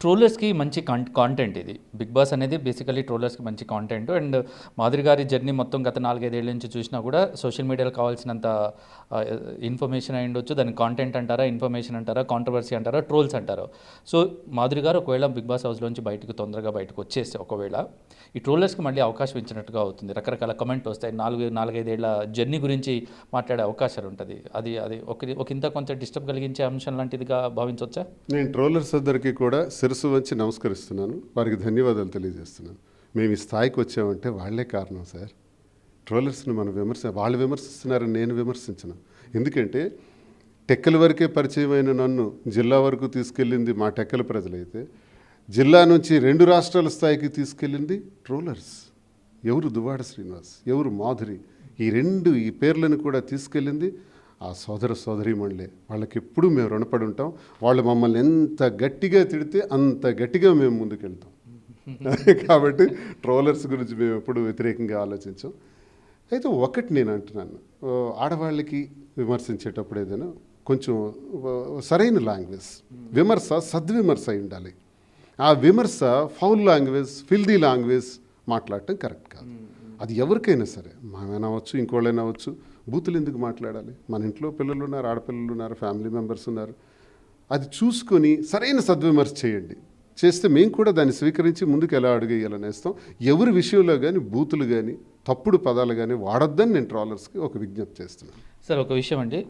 ట్రోలర్స్కి మంచి కాంటెంట్ ఇది. Bigg Boss అనేది బేసికలీ ట్రోలర్స్కి మంచి కాంటెంట్ అండ్ మాధురి గారి జర్నీ మొత్తం గత నాలుగైదేళ్ళ నుంచి చూసినా కూడా సోషల్ మీడియాలో కావాల్సినంత ఇన్ఫర్మేషన్ అయి ఉండొచ్చు. దాని కాంటెంట్ అంటారా ఇన్ఫర్మేషన్ అంటారా కాంట్రవర్సీ అంటారా ట్రోల్స్ అంటారా. సో మాధురి గారు ఒకవేళ బిగ్ బాస్ హౌస్లోంచి బయటకు తొందరగా బయటకు వచ్చేస్తే ఒకవేళ ఈ ట్రోలర్స్కి మళ్ళీ అవకాశం ఇచ్చినట్టుగా అవుతుంది. రకరకాల కమెంట్ వస్తాయి. నాలుగు నాలుగైదేళ్ళ జర్నీ గురించి మాట్లాడే అవకాశాలు ఉంటుంది. అది అది ఒక ఒక ఇంత కొంత డిస్టర్బ్ కలిగించే అంశం లాంటిదిగా భావించవచ్చా? నేను ట్రోలర్స్ అందరికీ కూడా శిరస్సు వంచి నమస్కరిస్తున్నాను. వారికి ధన్యవాదాలు తెలియజేస్తున్నాను. మేము ఈ స్థాయికి వచ్చామంటే వాళ్ళే కారణం సార్. ట్రోలర్స్ని మనం విమర్శ వాళ్ళు విమర్శిస్తున్నారని నేను విమర్శించను. ఎందుకంటే టెక్కల వరకే పరిచయమైన నన్ను జిల్లా వరకు తీసుకెళ్ళింది మా టెక్కల ప్రజలైతే జిల్లా నుంచి రెండు రాష్ట్రాల స్థాయికి తీసుకెళ్ళింది ట్రోలర్స్. ఎవరు దువ్వాడ శ్రీనివాస్ ఎవరు మాధురి ఈ రెండు ఈ పేర్లను కూడా తీసుకెళ్ళింది ఆ సోదర సోదరీమణులే వాళ్ళకి ఎప్పుడూ మేము రుణపడి ఉంటాం. వాళ్ళు మమ్మల్ని ఎంత గట్టిగా తిడితే అంత గట్టిగా మేము ముందుకెళ్తాం. కాబట్టి ట్రోలర్స్ గురించి మేము ఎప్పుడు వ్యతిరేకంగా ఆలోచించాం. అయితే ఒకటి నేను అంటున్నాను. ఆడవాళ్ళకి విమర్శించేటప్పుడు ఏదైనా కొంచెం సరైన లాంగ్వేజ్ విమర్శ సద్విమర్శ అయి ఉండాలి. ఆ విమర్శ ఫౌల్ లాంగ్వేజ్ ఫిల్దీ లాంగ్వేజ్ మాట్లాడటం కరెక్ట్ కాదు. అది ఎవరికైనా సరే. మామైనా అవ్వచ్చు ఇంకోళ్ళైనా అవచ్చు బూతులు ఎందుకు మాట్లాడాలి? మన ఇంట్లో పిల్లలు ఉన్నారు ఆడపిల్లలు ఉన్నారు ఫ్యామిలీ మెంబర్స్ ఉన్నారు. అది చూసుకొని సరైన సద్విమర్శ చేయండి. చేస్తే మేము కూడా దాన్ని స్వీకరించి ముందుకు ఎలా అడుగేయాలని వేస్తాం. ఎవరి విషయంలో కానీ బూతులు కానీ తప్పుడు పదాలు కానీ వాడొద్దని నేను ట్రాలర్స్కి ఒక విజ్ఞప్తి చేస్తున్నాను. సార్ ఒక విషయం అండి.